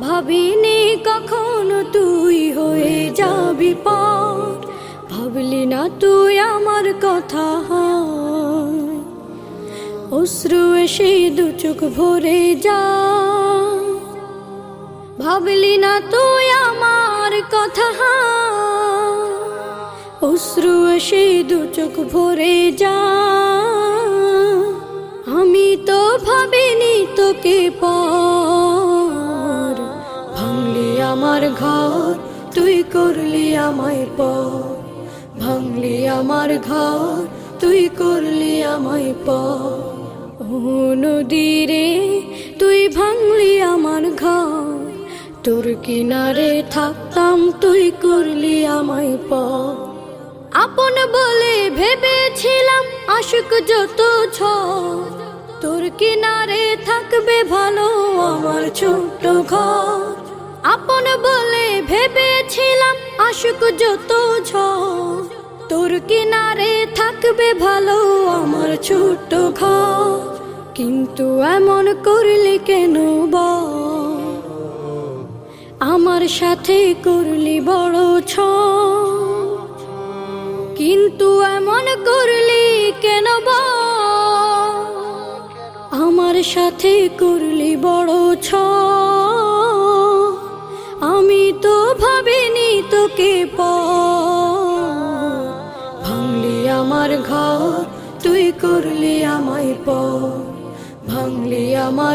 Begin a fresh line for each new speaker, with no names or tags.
ভাবিনি কখনো তুই হয়ে যাবি পর ভাবলি না তুই আমার কথা অশ্রু এসে দু ভরে যা ভাবলি না তুই আমার কথা অশ্রু এসে দু ভরে যা আমি তো ভাবিনি তোকে পর আমার ঘর, তুই করলি আমায় পর ভাঙলি আমার ঘর, তুই করলি আমায় পর ও নদীরে তুই ভাঙলি আমার ঘর। তোর কিনারে থাকতাম, তুই করলি আমায় পর আপন বলে ভেবেছিলাম, আশুক যত ছ তোর কিনারে থাকবে ভালো আমার ছোট্ট ঘর। আপন বলে ভেবেছিলাম, আশুক যত তোর কিনারে থাকবে ভালো আমার ছোট্ট ঘর। কিন্তু এমন করলি কেন বল? আমার সাথে করলি বড় ছ কিন্তু এমন করলি কেন বল? আমার সাথে করলি বড় ছ তো ভাবিনি তোকে প ভাঙলি আমার ঘর তুই করলি আমায় প ভাঙলি আমার